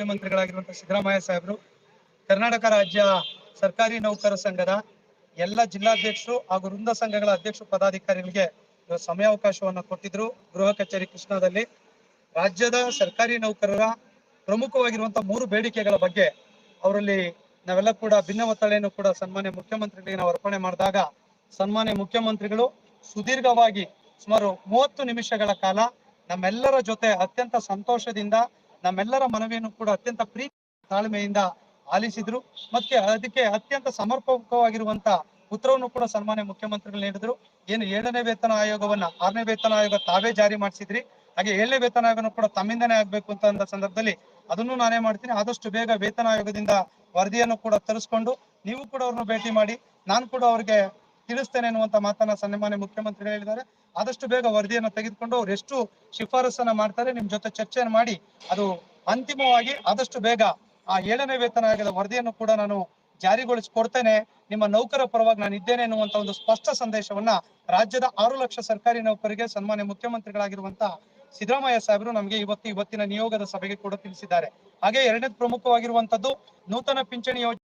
ಮುಖ್ಯಮಂತ್ರಿಗಳಾಗಿರುವಂತಹ ಸಿದ್ದರಾಮಯ್ಯ ಸಾಹೇಬರು, ಕರ್ನಾಟಕ ರಾಜ್ಯ ಸರ್ಕಾರಿ ನೌಕರ ಸಂಘದ ಎಲ್ಲ ಜಿಲ್ಲಾಧ್ಯಕ್ಷರು ಹಾಗೂ ವೃಂದ ಸಂಘಗಳ ಅಧ್ಯಕ್ಷ ಪದಾಧಿಕಾರಿಗಳಿಗೆ ಸಮಯಾವಕಾಶವನ್ನು ಕೊಟ್ಟಿದ್ರು ಗೃಹ ಕಚೇರಿ ಕೃಷ್ಣಾದಲ್ಲಿ ರಾಜ್ಯದ ಸರ್ಕಾರಿ ನೌಕರರ ಪ್ರಮುಖವಾಗಿರುವಂತಹ ಮೂರು ಬೇಡಿಕೆಗಳ ಬಗ್ಗೆ ಅವರಲ್ಲಿ ನಾವೆಲ್ಲ ಕೂಡ ಭಿನ್ನ ಒತ್ತಳೆಯನ್ನು ಕೂಡ ಸನ್ಮಾನ್ಯ ಮುಖ್ಯಮಂತ್ರಿಗಳಿಗೆ ನಾವು ಅರ್ಪಣೆ ಮಾಡಿದಾಗ ಸನ್ಮಾನ್ಯ ಮುಖ್ಯಮಂತ್ರಿಗಳು ಸುದೀರ್ಘವಾಗಿ ಸುಮಾರು ಮೂವತ್ತು ನಿಮಿಷಗಳ ಕಾಲ ನಮ್ಮೆಲ್ಲರ ಜೊತೆ ಅತ್ಯಂತ ಸಂತೋಷದಿಂದ ನಮ್ಮೆಲ್ಲರ ಮನವಿಯನ್ನು ಕೂಡ ಅತ್ಯಂತ ಪ್ರೀತಿ ತಾಳ್ಮೆಯಿಂದ ಆಲಿಸಿದ್ರು. ಮತ್ತೆ ಅದಕ್ಕೆ ಅತ್ಯಂತ ಸಮರ್ಪಕವಾಗಿರುವಂತ ಉತ್ತರವನ್ನು ಕೂಡ ಸನ್ಮಾನ್ಯ ಮುಖ್ಯಮಂತ್ರಿಗಳು ನೀಡಿದ್ರು. ಏನು ಏಳನೇ ವೇತನ ಆಯೋಗವನ್ನ, ಆರನೇ ವೇತನ ಆಯೋಗ ತಾವೇ ಜಾರಿ ಮಾಡಿಸಿದ್ರಿ. ಹಾಗೆ ಏಳನೇ ವೇತನ ಆಯೋಗನೂ ಕೂಡ ತಮ್ಮಿಂದನೇ ಆಗ್ಬೇಕು ಅಂತ ಅಂದ ಸಂದರ್ಭದಲ್ಲಿ ಅದನ್ನು ನಾನೇ ಮಾಡ್ತೀನಿ. ಆದಷ್ಟು ಬೇಗ ವೇತನ ಆಯೋಗದಿಂದ ವರದಿಯನ್ನು ಕೂಡ ತರಿಸ್ಕೊಂಡು ನೀವು ಕೂಡ ಅವ್ರನ್ನ ಭೇಟಿ ಮಾಡಿ, ನಾನು ಕೂಡ ಅವ್ರಿಗೆ ತಿಳಿಸ್ತೇನೆ ಅನ್ನುವಂತ ಮಾತನ್ನ ಸನ್ಮಾನ್ಯ ಮುಖ್ಯಮಂತ್ರಿ ಹೇಳಿದ್ದಾರೆ. ಆದಷ್ಟು ಬೇಗ ವರದಿಯನ್ನು ತೆಗೆದುಕೊಂಡು ಅವ್ರು ಎಷ್ಟು ಶಿಫಾರಸನ್ನ ಮಾಡ್ತಾರೆ ನಿಮ್ ಜೊತೆ ಚರ್ಚೆಯನ್ನು ಮಾಡಿ ಅದು ಅಂತಿಮವಾಗಿ ಆದಷ್ಟು ಬೇಗ ಆ ಏಳನೇ ವೇತನ ಆಗಿದ ವರದಿಯನ್ನು ಕೂಡ ನಾನು ಜಾರಿಗೊಳಿಸಿಕೊಡ್ತೇನೆ. ನಿಮ್ಮ ನೌಕರ ಪರವಾಗಿ ನಾನು ಇದ್ದೇನೆ ಎನ್ನುವಂತ ಒಂದು ಸ್ಪಷ್ಟ ಸಂದೇಶವನ್ನ ರಾಜ್ಯದ ಆರು ಲಕ್ಷ ಸರ್ಕಾರಿ ನೌಕರಿಗೆ ಸನ್ಮಾನ್ಯ ಮುಖ್ಯಮಂತ್ರಿಗಳಾಗಿರುವಂತ ಸಿದ್ದರಾಮಯ್ಯ ಸಾಹೇಬರು ನಮಗೆ ಇವತ್ತು ಇವತ್ತಿನ ನಿಯೋಗದ ಸಭೆಗೆ ಕೂಡ ತಿಳಿಸಿದ್ದಾರೆ. ಹಾಗೆ ಎರಡನೇ ಪ್ರಮುಖವಾಗಿರುವಂತದ್ದು ನೂತನ ಪಿಂಚಣಿ ಯೋಜನೆ